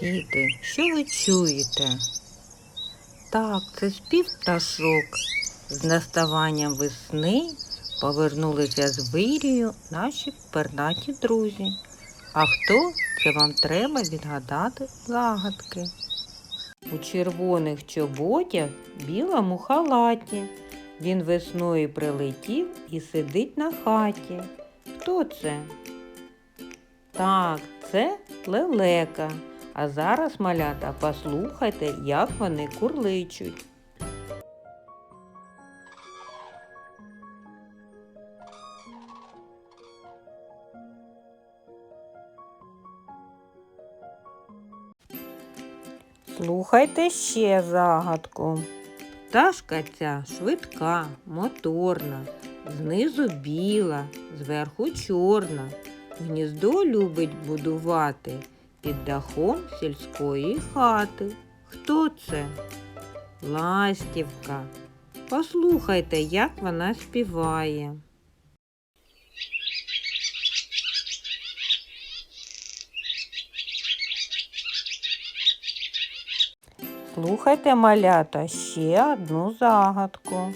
Діти, що ви чуєте? Так, це спів пташок. З наставанням весни повернулися з вирію наші пернаті друзі. А хто це вам треба відгадати загадки? У червоних чоботях білому халаті. Він весною прилетів і сидить на хаті. Хто це? Так, це лелека. А зараз, малята, послухайте, як вони курличуть. Слухайте ще загадку. Пташка ця швидка, моторна, знизу біла, зверху чорна. Гніздо любить будувати під дахом сільської хати. Хто це? Ластівка. Послухайте, як вона співає. Слухайте, малята, ще одну загадку.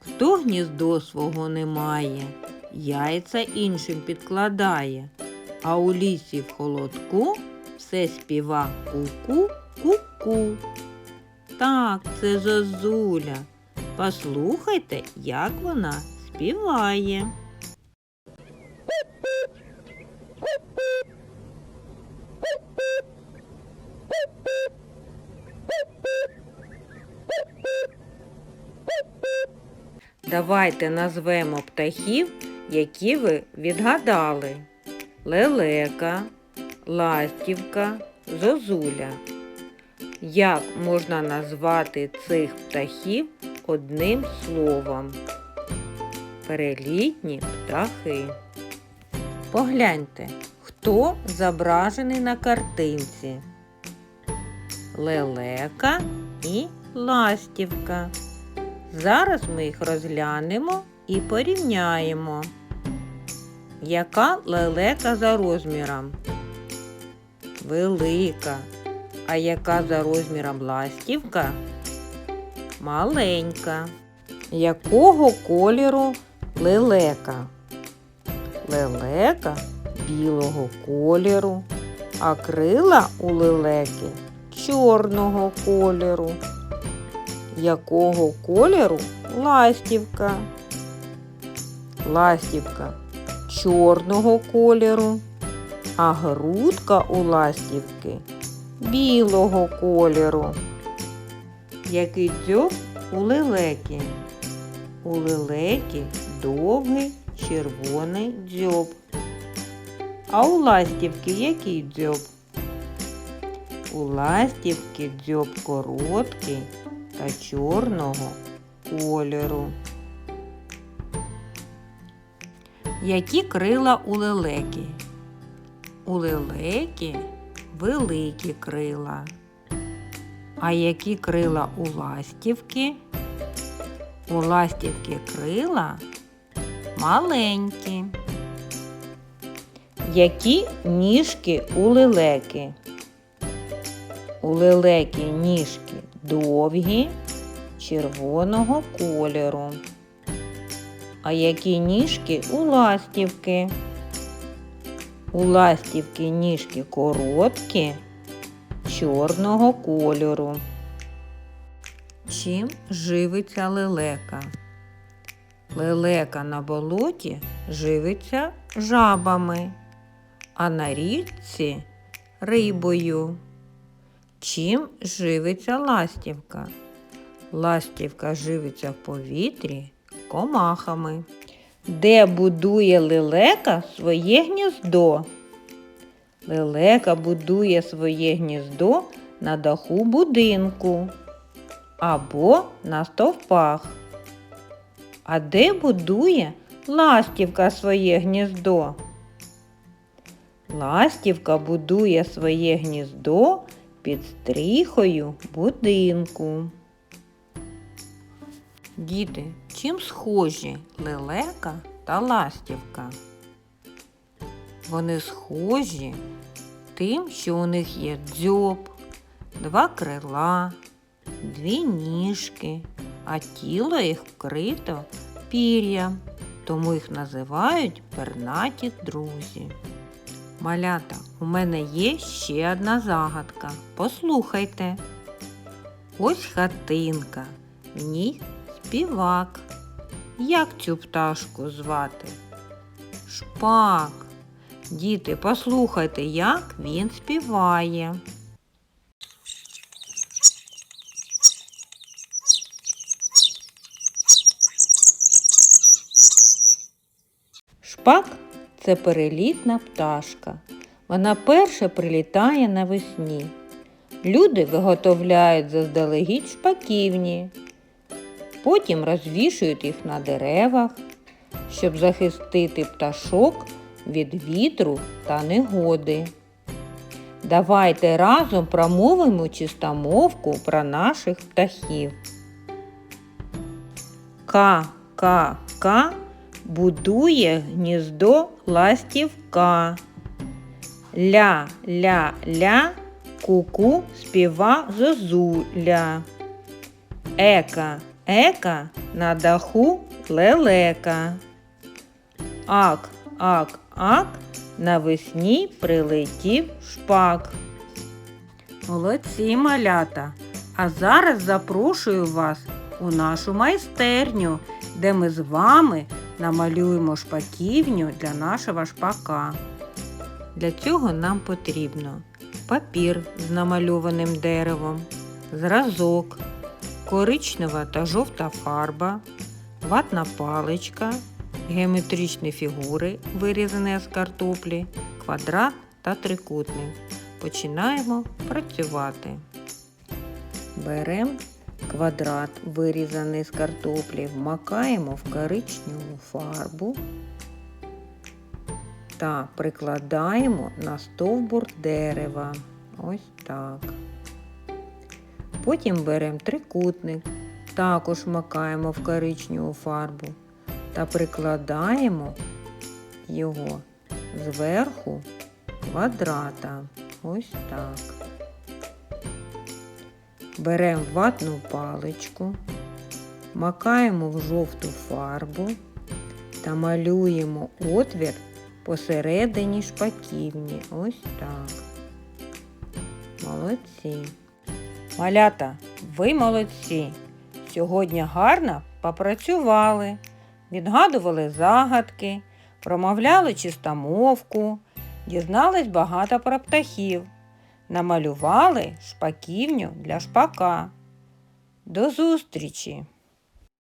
Хто гніздо свого не має, яйця іншим підкладає, а у лісі в холодку все співа ку-ку, ку-ку. Так, це зозуля. Послухайте, як вона співає. Давайте назвемо птахів, які ви відгадали. Лелека, ластівка, зозуля. Як можна назвати цих птахів одним словом? Перелітні птахи. Погляньте, хто зображений на картинці? Лелека і ластівка. Зараз ми їх розглянемо і порівняємо. Яка лелека за розміром? Велика. А яка за розміром ластівка? Маленька. Якого кольору лелека? Лелека білого кольору, а крила у лелеки чорного кольору. Якого кольору ластівка? Ластівка чорного кольору, а грудка у ластівки білого кольору. Який дзьоб у лелеки? У лелеки довгий червоний дзьоб. А у ластівки який дзьоб? У ластівки дзьоб короткий та чорного кольору. Які крила у лелеки? У лелеки великі крила. А які крила у ластівки? У ластівки крила маленькі. Які ніжки у лелеки? У лелеки ніжки довгі, червоного кольору. А які ніжки у ластівки? У ластівки ніжки короткі, чорного кольору. Чим живиться лелека? Лелека на болоті живиться жабами, а на річці рибою. Чим живиться ластівка? Ластівка живиться в повітрі комахами. Де будує лелека своє гніздо? Лелека будує своє гніздо на даху будинку або на стовпах. А де будує ластівка своє гніздо? Ластівка будує своє гніздо під стріхою будинку. Діти, чим схожі лелека та ластівка? Вони схожі тим, що у них є дзьоб, два крила, дві ніжки, а тіло їх вкрито пір'ям, тому їх називають пернаті друзі. Малята, у мене є ще одна загадка. Послухайте. Ось хатинка, в ній співак. Як цю пташку звати? Шпак. Діти, послухайте, як він співає. Шпак це перелітна пташка. Вона перша прилітає навесні. Люди виготовляють заздалегідь шпаківні, потім розвішують їх на деревах, щоб захистити пташок від вітру та негоди. Давайте разом промовимо чистомовку про наших птахів. Ка-ка-ка будує гніздо ластівка. Ля-ля-ля ку-ку співа зозуля. Ека, ека на даху лелека. Ак, ак, ак навесні прилетів шпак. Молодці малята! А зараз запрошую вас у нашу майстерню, де ми з вами намалюємо шпаківню для нашого шпака. Для цього нам потрібно папір з намальованим деревом, зразок, коричнева та жовта фарба, ватна паличка, геометричні фігури, вирізані з картоплі, квадрат та трикутник. Починаємо працювати. Беремо квадрат, вирізаний з картоплі, вмакаємо в коричневу фарбу та прикладаємо на стовбур дерева. Ось так. Потім беремо трикутник, також вмакаємо в коричневу фарбу та прикладаємо його зверху квадрата. Ось так. Беремо ватну паличку, макаємо в жовту фарбу та малюємо отвір посередині шпаківні. Ось так. Молодці. Малята, ви молодці. Сьогодні гарно попрацювали, відгадували загадки, промовляли чистомовку, дізнались багато про птахів, намалювали шпаківню для шпака. До зустрічі!